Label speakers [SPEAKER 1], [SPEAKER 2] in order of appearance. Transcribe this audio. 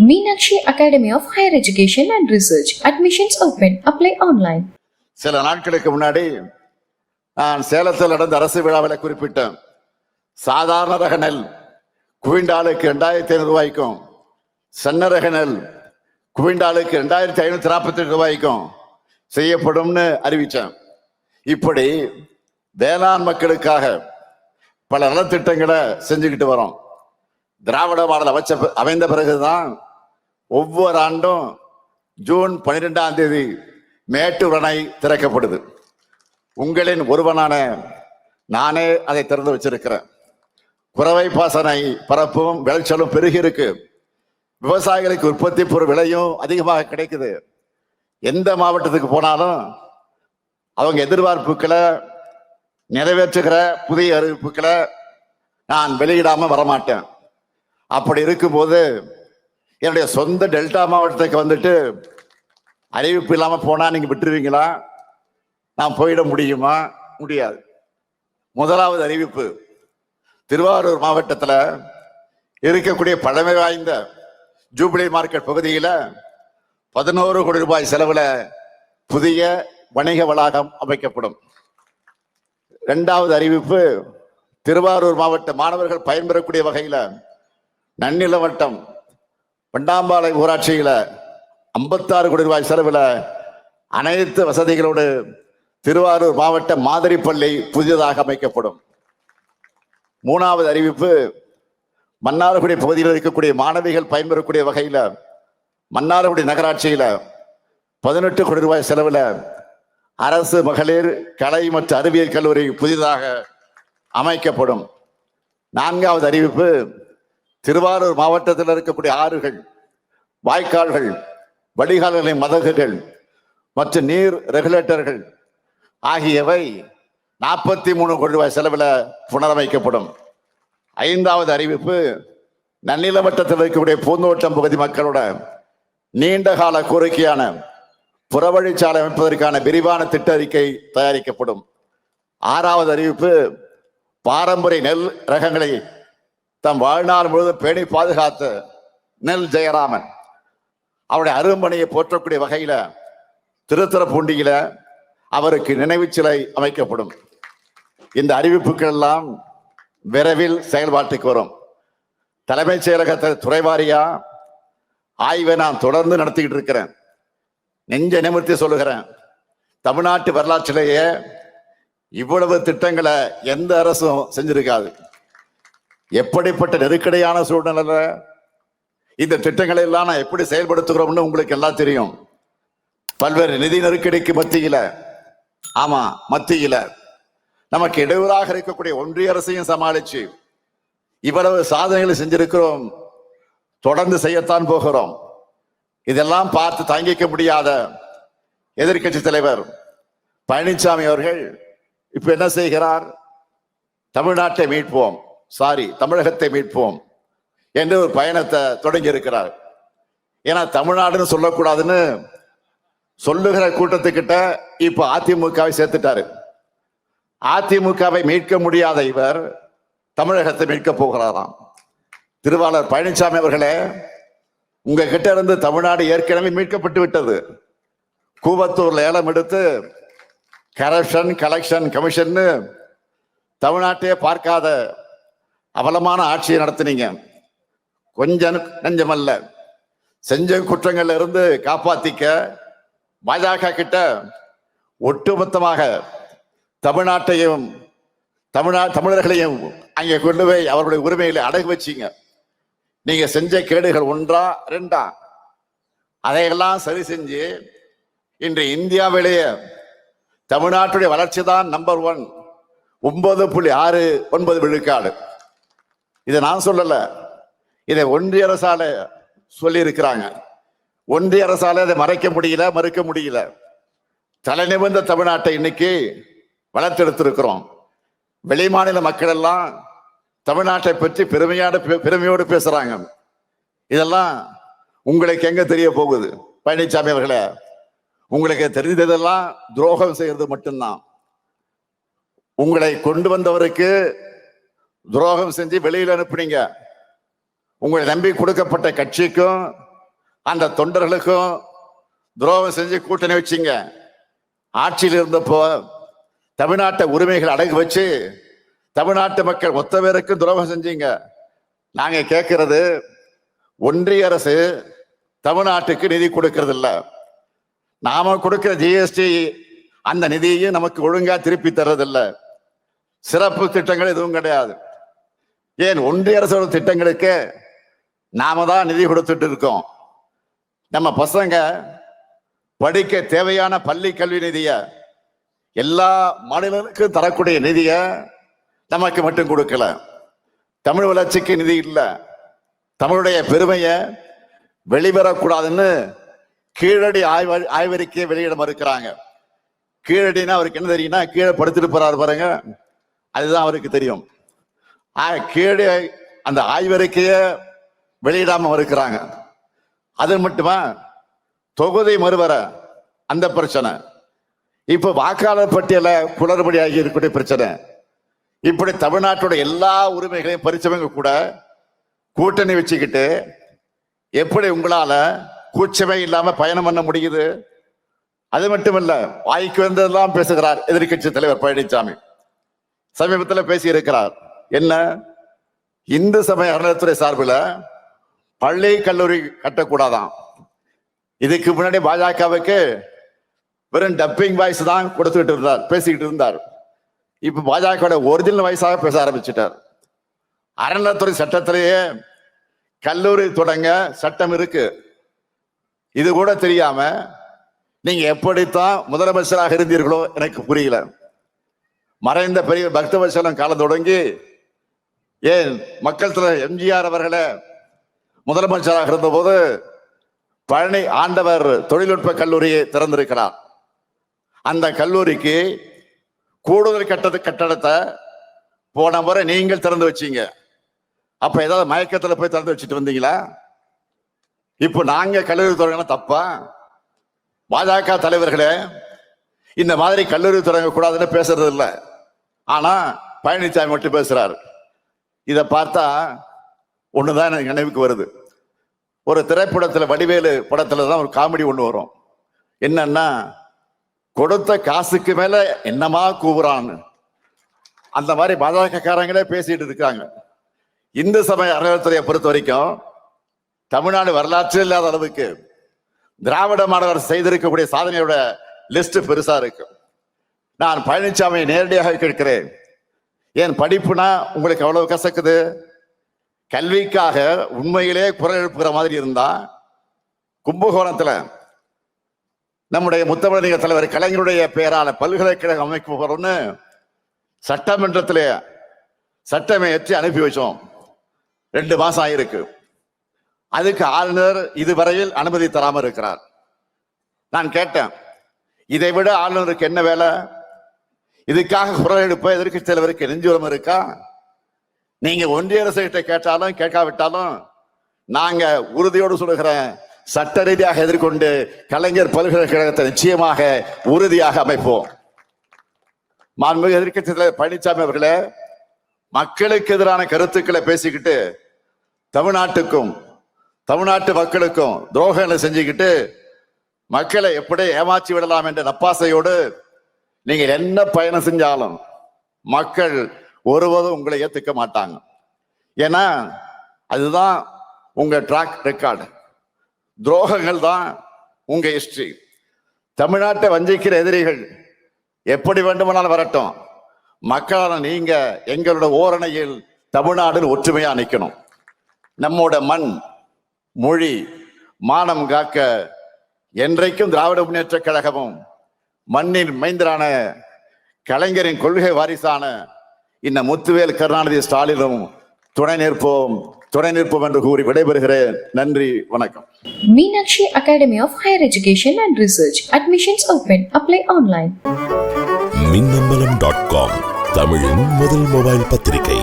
[SPEAKER 1] Meenakshi academy of higher education and research admissions open apply online
[SPEAKER 2] சில நாட்களுக்கு முன்னாடி நான் சேலத்தில் நடந்த அரசு விழாவில் குறிப்பிட்டேன் சாதாரண ரக நெல் குவிண்டாலுக்கு ரெண்டாயிரத்தி ஐநூறு ரூபாய்க்கும் சன்ன ரக நெல் குவிண்டாலுக்கு ரெண்டாயிரத்தி ஐநூத்தி நாற்பத்தி எட்டு ரூபாய்க்கும் செய்யப்படும்னு அறிவிச்சேன் இப்படி வேளாண் மக்களுக்காக பல நலத்திட்டங்களை செஞ்சுக்கிட்டு வரோம். திராவிட மாடல் அமைச்ச அமைந்த பிறகுதான் ஒவ்வொரு ஆண்டும் ஜூன் பனிரெண்டாம் தேதி மேட்டூர் அணை திறக்கப்படுது. உங்களின் ஒருவனான நானே அதை திறந்து வச்சிருக்கிறேன். குறவை பாசனை பரப்பும் விளைச்சலும் பெருகி இருக்கு விவசாயிகளுக்கு உற்பத்தி பொருள் விலையும் அதிகமாக கிடைக்குது. எந்த மாவட்டத்துக்கு போனாலும் அவங்க எதிர்பார்ப்புகளை நிறைவேற்றுகிற புதிய அறிவிப்புகளை நான் வெளியிடாம வரமாட்டேன். அப்படி இருக்கும்போது என்னுடைய சொந்த டெல்டா மாவட்டத்துக்கு வந்துட்டு அறிவிப்பு இல்லாமல் போனால் நீங்கள் விட்டுருவீங்களா? நான் போயிட முடியுமா? முடியாது. முதலாவது அறிவிப்பு திருவாரூர் மாவட்டத்தில் இருக்கக்கூடிய பழமை வாய்ந்த ஜூபிலி மார்க்கெட் பகுதியில் பதினோரு கோடி ரூபாய் செலவில் புதிய வணிக வளாகம் அமைக்கப்படும். ரெண்டாவது அறிவிப்பு திருவாரூர் மாவட்ட மாணவர்கள் பயன்பெறக்கூடிய வகையில் நன்னில வட்டம் பண்டாம்பாளை ஊராட்சியில் ஐம்பத்தாறு கோடி ரூபாய் செலவில் அனைத்து வசதிகளோடு திருவாரூர் மாவட்ட மாதிரி பள்ளி புதியதாக அமைக்கப்படும். மூணாவது அறிவிப்பு மன்னார்குடி பகுதியில் இருக்கக்கூடிய மாணவிகள் பயன்பெறக்கூடிய வகையில் மன்னார்குடி நகராட்சியில் பதினெட்டு கோடி ரூபாய் செலவில் அரசு மகளிர் கலை மற்றும் அறிவியல் கல்லூரி புதிதாக அமைக்கப்படும். நான்காவது அறிவிப்பு திருவாரூர் மாவட்டத்தில் இருக்கக்கூடிய ஆறுகள் வாய்க்கால்கள் வடிகால்களை மதகுகள் மற்றும் நீர் ரெகுலேட்டர்கள் ஆகியவை நாற்பத்தி மூணு கோடி ரூபாய் செலவில் புனரமைக்கப்படும். ஐந்தாவது அறிவிப்பு நன்னில வட்டத்தில் இருக்கக்கூடிய பூந்தோட்டம் பகுதி மக்களோட நீண்ட கால கோரிக்கையான புறவழிச்சாலை அமைப்பதற்கான விரிவான திட்ட அறிக்கை தயாரிக்கப்படும். ஆறாவது அறிவிப்பு பாரம்பரிய நெல் ரகங்களை தம் வாழ்நாள் முழுவதும் பேணி பாதுகாத்த நெல் ஜெயராமன். அவருடைய அரும்பணியை போற்றக்கூடிய வகையில திருத்துறப்பூண்டியில அவருக்கு நினைவு சிலை அமைக்கப்படும். இந்த அறிவிப்புகள் எல்லாம் விரைவில் செயல்பாட்டுக்கு வரும். தலைமைச் செயலகத்தில் துறைவாரியா ஆய்வை நான் தொடர்ந்து நடத்திக்கிட்டு இருக்கிறேன். நெஞ்ச நிமிர்த்தி சொல்லுகிறேன். தமிழ்நாட்டு வரலாற்றிலேயே இவ்வளவு திட்டங்களை எந்த அரசும் செஞ்சிருக்காது. எப்படிப்பட்ட நெருக்கடியான சூழ்நிலையில இந்த திட்டங்களை எல்லாம் நான் எப்படி செயல்படுத்துகிறோம்னு உங்களுக்கு எல்லாம் தெரியும். பல்வேறு நிதி நெருக்கடிக்கு மத்தியில ஆமா மத்தியில. நமக்கு இடையூறாக இருக்கக்கூடிய ஒன்றிய அரசையும் சமாளிச்சு இவ்வளவு சாதனைகளை செஞ்சிருக்கிறோம். தொடர்ந்து செய்யத்தான் போகிறோம். இதெல்லாம் பார்த்து தாங்கிக்க முடியாத எதிர்க்கட்சி தலைவர் பழனிசாமி அவர்கள் இப்ப என்ன செய்கிறார்? தமிழ்நாட்டை மீட்போம். சாரி தமிழகத்தை மீட்போம் என்று ஒரு பயணத்தை தொடங்கி இருக்கிறார் ஏன்னா தமிழ்நாடுன்னு சொல்லக்கூடாதுன்னு சொல்லுகிற கூட்டத்துக்கிட்ட இப்ப அதிமுகவை சேர்த்துட்டாரு. அதிமுகவை மீட்க முடியாத இவர் தமிழகத்தை மீட்க போகிறாராம். திருவாளர் பழனிசாமி அவர்களே உங்க கிட்ட இருந்து தமிழ்நாடு ஏற்கனவே மீட்கப்பட்டு விட்டது. கூவத்தூர்ல ஏலம் எடுத்து கரப்ஷன் கலெக்ஷன் கமிஷன் தமிழ்நாட்டையே பார்க்காத அவலமான ஆட்சியை நடத்தினீங்க. கொஞ்சம் நஞ்சமல்ல. செஞ்ச குற்றங்கள்ல இருந்து காப்பாத்திக்க பாஜக கிட்ட ஒட்டுமொத்தமாக தமிழ்நாட்டையும் தமிழ்நா தமிழர்களையும் அங்கே கொண்டு போய் அவருடைய உரிமைகளை அடகு வச்சீங்க. நீங்க செஞ்ச கேடுகள் ஒன்றா ரெண்டா? அதையெல்லாம் சரி செஞ்சு இன்று இந்தியாவிலேயே தமிழ்நாட்டுடைய வளர்ச்சி தான் நம்பர் ஒன் ஒன்பது புள்ளி ஆறு ஒன்பது விழுக்காடு. இதை நான் சொல்லலை. இதை ஒன்றிய அரசால சொல்லி இருக்கிறாங்க ஒன்றிய அரசால அதை மறைக்க முடியல மறுக்க முடியல. தலை நிமிர்ந்த தமிழ்நாட்டை இன்னைக்கு வளர்த்தெடுத்திருக்கிறோம். வெளிமாநில மக்கள் எல்லாம் தமிழ்நாட்டை பற்றி பெருமையோட பெ- பெருமையோடு பேசுறாங்க. இதெல்லாம் உங்களுக்கு எங்க தெரிய போகுது? பழனிசாமி அவர்களே உங்களுக்கு தெரிந்ததெல்லாம் துரோகம் செய்யறது மட்டும்தான். உங்களை கொண்டு வந்தவருக்கு துரோகம் செஞ்சு வெளியில் அனுப்புனீங்க. உங்களை நம்பி கொடுக்கப்பட்ட கட்சிக்கும் அந்த தொண்டர்களுக்கும் துரோகம் செஞ்சு கூட்டணி வச்சிங்க. ஆட்சியில் இருந்தப்போ தமிழ்நாட்டை உரிமைகள் அடகு வச்சு தமிழ்நாட்டு மக்கள் மொத்த பேருக்கும் துரோகம் செஞ்சீங்க. நாங்கள் கேட்கறது ஒன்றிய அரசு தமிழ்நாட்டுக்கு நிதி கொடுக்கறது இல்லை நாம கொடுக்கிற ஜிஎஸ்டி அந்த நிதியையும் நமக்கு ஒழுங்காக திருப்பி தர்றதில்லை. சிறப்பு திட்டங்கள் எதுவும் கிடையாது. ஏன் ஒன்றிய அரசோட திட்டங்களுக்கு நாம தான் நிதி கொடுத்துட்டு இருக்கோம். நம்ம பசங்க படிக்க தேவையான பள்ளி கல்வி நிதிய எல்லா மாநிலங்களுக்கும் தரக்கூடிய நிதிய நமக்கு மட்டும் கொடுக்கல. தமிழ் வளர்ச்சிக்கு நிதி இல்லை. தமிழுடைய பெருமையை வெளிவரக்கூடாதுன்னு கீழடி ஆய்வ ஆய்வறிக்கையை வெளியிட மறுக்கிறாங்க. கீழடினா அவருக்கு என்ன தெரியும்னா கீழே படுத்துட்டு போறாரு பாருங்க. அதுதான் அவருக்கு தெரியும். கீழே அந்த ஆய்வறிக்கையை வெளியிடாம இருக்கிறாங்க அது மட்டுமா? தொகுதி மறுவர அந்த பிரச்சனை. இப்ப வாக்காளர் பட்டியல குளறுபடியாகி இருக்கக்கூடிய பிரச்சனை. இப்படி தமிழ்நாட்டோட எல்லா உரிமைகளையும் பறிச்சவங்க கூட கூட்டணி வச்சுக்கிட்டு எப்படி உங்களால கூச்சமே இல்லாம பயணம் பண்ண முடியுது? அது மட்டும் இல்ல வாய்க்கு வந்ததெல்லாம் பேசுகிறார் எதிர்க்கட்சி தலைவர் பழனிசாமி சமீபத்தில் பேசி இருக்கிறார் என்ன? இந்து சமய அறநிலைத்துறை சார்பில் பள்ளி கல்லூரி கட்டக்கூடாதான். இதுக்கு முன்னாடி பாஜகவுக்கு வெறும் டப்பிங் வாய்ஸ் தான் கொடுத்துக்கிட்டு இருந்தார் பேசிக்கிட்டு இருந்தார். இப்ப பாஜக ஒரிஜினல் வாய்ஸாக பேச ஆரம்பிச்சிட்டார். அறநிலைத்துறை சட்டத்திலேயே கல்லூரி தொடங்க சட்டம் இருக்கு. இது கூட தெரியாம நீங்க எப்படித்தான் முதலமைச்சராக இருந்தீர்களோ எனக்கு புரியல. மறைந்த பெரிய பக்தவசலம் காலம் தொடங்கி ஏன் மக்கள் தலைவர் எம்ஜிஆர் அவர்களே முதலமைச்சராக இருந்தபோது பழனி ஆண்டவர் தொழில்நுட்ப கல்லூரியை திறந்திருக்கிறார். அந்த கல்லூரிக்கு கூடுதல் கட்டது கட்டடத்தை போன முறை நீங்கள் திறந்து வச்சீங்க. அப்ப ஏதாவது மயக்கத்துல போய் திறந்து வச்சுட்டு வந்தீங்களா? இப்போ நாங்க கல்லூரி தொடங்கினா தப்பா? பாஜக தலைவர்களே இந்த மாதிரி கல்லூரி தொடங்க கூடாதுன்னு பேசுறது இல்லை. ஆனா பழனிசாமி மட்டும் பேசுறாரு. இதை பார்த்தா ஒண்ணுதான் எனக்கு நினைவுக்கு வருது. ஒரு திரைப்படத்துல வடிவேலு படத்துல தான் ஒரு காமெடி ஒன்று வரும். என்னன்னா கொடுத்த காசுக்கு மேல என்னமா கூவுறான்னு. அந்த மாதிரி பாஜகக்காரங்களே பேசிட்டு இருக்காங்க. இந்து சமய அறநிலையத்துறையை பொறுத்த வரைக்கும் தமிழ்நாடு வரலாற்று இல்லாத அளவுக்கு திராவிட மாணவர் செய்திருக்கக்கூடிய சாதனையோட லிஸ்ட் பெருசா இருக்கு. நான் பழனிசாமியை நேரடியாக கேட்கிறேன். ஏன் படிப்புனா உங்களுக்கு அவ்வளவு கசக்குது? கல்விக்காக உண்மையிலே குரல் எழுப்புகிற மாதிரி இருந்தா கும்பகோணத்துல நம்முடைய முத்தமிழக தலைவர் கலைஞருடைய பெயரால பல்கலைக்கழகம் அமைக்க போகிறோம்னு சட்டமன்றத்தில் சட்டமே ஏற்றி அனுப்பி வச்சோம். ரெண்டு மாசம் ஆயிருக்கு. அதுக்கு ஆளுநர் இதுவரையில் அனுமதி தராமல் இருக்கிறார். நான் கேட்டேன் இதை விட ஆளுநருக்கு என்ன வேலை? இதுக்காக குரல் எடுப்ப எதிர்க்கட்சி தலைவருக்கு நெஞ்சுரம் இருக்கா? நீங்க ஒன்றிய அரசு கிட்ட கேட்டாலும் கேட்காவிட்டாலும் நாங்க உறுதியோடு சொல்லுகிறேன் சட்ட ரீதியாக எதிர்கொண்டு கலைஞர் பல்கலைக்கழகத்தை நிச்சயமாக உறுதியாக அமைப்போம். மாண்புமிகு எதிர்கட்சி தலைவர் பழனிசாமி அவர்களே மக்களுக்கு எதிரான கருத்துக்களை பேசிக்கிட்டு தமிழ்நாட்டுக்கும் தமிழ்நாட்டு மக்களுக்கும் துரோகங்களை செஞ்சுக்கிட்டு மக்களை எப்படி ஏமாற்றி விடலாம் என்ற நப்பாசையோடு நீங்கள் என்ன பயணம் செஞ்சாலும் மக்கள் ஒருவதும் உங்களை ஏத்துக்க மாட்டாங்க. ஏன்னா அதுதான் உங்க ட்ராக் ரெக்கார்டு துரோகங்கள் தான் உங்க ஹிஸ்டரி தமிழ்நாட்டை வஞ்சிக்கிற எதிரிகள் எப்படி வேண்டுமானாலும் வரட்டும். மக்களான நீங்க எங்களோட ஓரணையில் தமிழ்நாடு ஒற்றுமையா நிற்கணும் நம்மோட மண் மொழி மானம் காக்க என்றைக்கும் திராவிட முன்னேற்ற கழகமும் மண்ணின் மைந்தரான கலைஞரின் கொள்கை வாரிசான இந்த முத்துவேல் கருணாநிதி ஸ்டாலினும் துணை நிற்போம் துணை நிற்போம் என்று கூறி விடைபெறுகிறேன் நன்றி வணக்கம்
[SPEAKER 1] Meenakshi Academy of Higher Education and Research. Admissions open. Apply online.
[SPEAKER 3] Minnambalam dot com தமிழின் முதல் மொபைல் பத்திரிகை